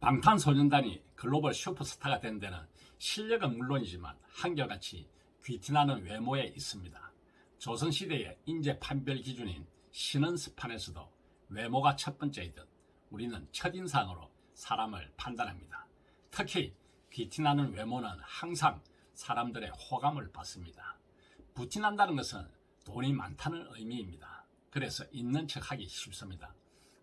방탄소년단이 글로벌 슈퍼스타가 된 데는 실력은 물론이지만 한결같이 귀티나는 외모에 있습니다. 조선시대의 인재 판별 기준인 신은스판에서도 외모가 첫 번째이듯 우리는 첫인상으로 사람을 판단합니다. 특히 귀티나는 외모는 항상 사람들의 호감을 받습니다. 부티난다는 것은 돈이 많다는 의미입니다. 그래서 있는 척하기 쉽습니다.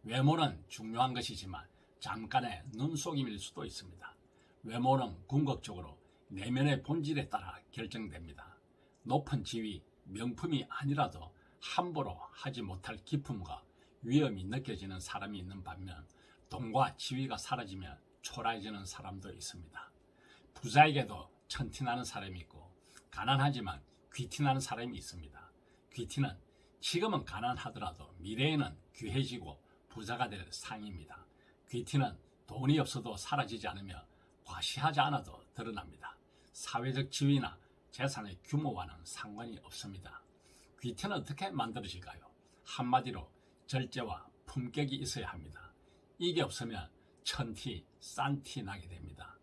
외모는 중요한 것이지만 잠깐의 눈속임일 수도 있습니다. 외모는 궁극적으로 내면의 본질에 따라 결정됩니다. 높은 지위, 명품이 아니라도 함부로 하지 못할 기품과 위험이 느껴지는 사람이 있는 반면 돈과 지위가 사라지면 초라해지는 사람도 있습니다. 부자에게도 천티나는 사람이 있고 가난하지만 귀티나는 사람이 있습니다. 귀티는 지금은 가난하더라도 미래에는 귀해지고 부자가 될 상입니다. 귀티는 돈이 없어도 사라지지 않으며 과시하지 않아도 드러납니다. 사회적 지위나 재산의 규모와는 상관이 없습니다. 귀티는 어떻게 만들어질까요? 한마디로 절제와 품격이 있어야 합니다. 이게 없으면 천티, 싼티 나게 됩니다.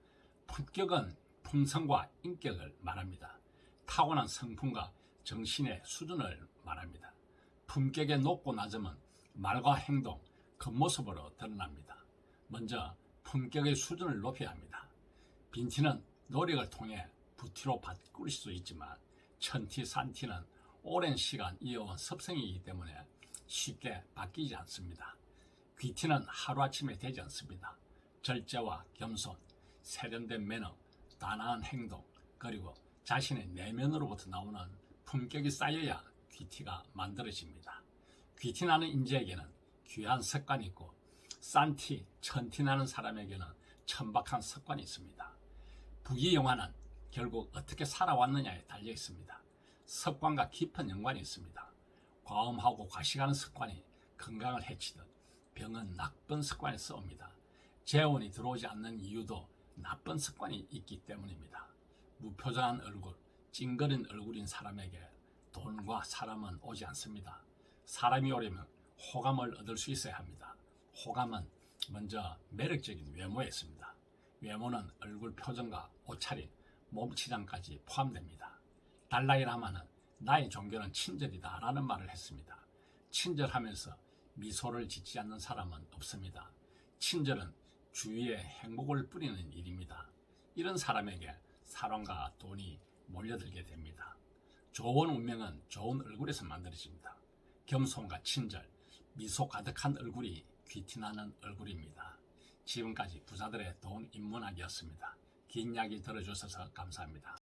품격은 품성과 인격을 말합니다. 타고난 성품과 정신의 수준을 말합니다. 품격의 높고 낮음은 말과 행동, 겉모습으로 드러납니다. 먼저 품격의 수준을 높여야 합니다. 빈티는 노력을 통해 부티로 바꿀 수 있지만 천티, 산티는 오랜 시간 이어온 습성이기 때문에 쉽게 바뀌지 않습니다. 귀티는 하루아침에 되지 않습니다. 절제와 겸손, 세련된 매너, 단아한 행동, 그리고 자신의 내면으로부터 나오는 품격이 쌓여야 귀티가 만들어집니다. 귀티 나는 인재에게는 귀한 습관이 있고 싼티, 천티 나는 사람에게는 천박한 습관이 있습니다. 부귀 영화는 결국 어떻게 살아왔느냐에 달려 있습니다. 습관과 깊은 연관이 있습니다. 과음하고 과식하는 습관이 건강을 해치듯 병은 나쁜 습관에 써옵니다. 재혼이 들어오지 않는 이유도 나쁜 습관이 있기 때문입니다. 무표정한 얼굴, 찡그린 얼굴인 사람에게 돈과 사람은 오지 않습니다. 사람이 오려면 호감을 얻을 수 있어야 합니다. 호감은 먼저 매력적인 외모에 있습니다. 외모는 얼굴 표정과 옷차림, 몸치장까지 포함됩니다. 달라이라마는 나의 종교는 친절이다 라는 말을 했습니다. 친절하면서 미소를 짓지 않는 사람은 없습니다. 친절은 주위에 행복을 뿌리는 일입니다. 이런 사람에게 사랑과 돈이 몰려들게 됩니다. 좋은 운명은 좋은 얼굴에서 만들어집니다. 겸손과 친절, 미소 가득한 얼굴이 귀티나는 얼굴입니다. 지금까지 부자들의 돈 인문학이었습니다. 긴 이야기 들어주셔서 감사합니다.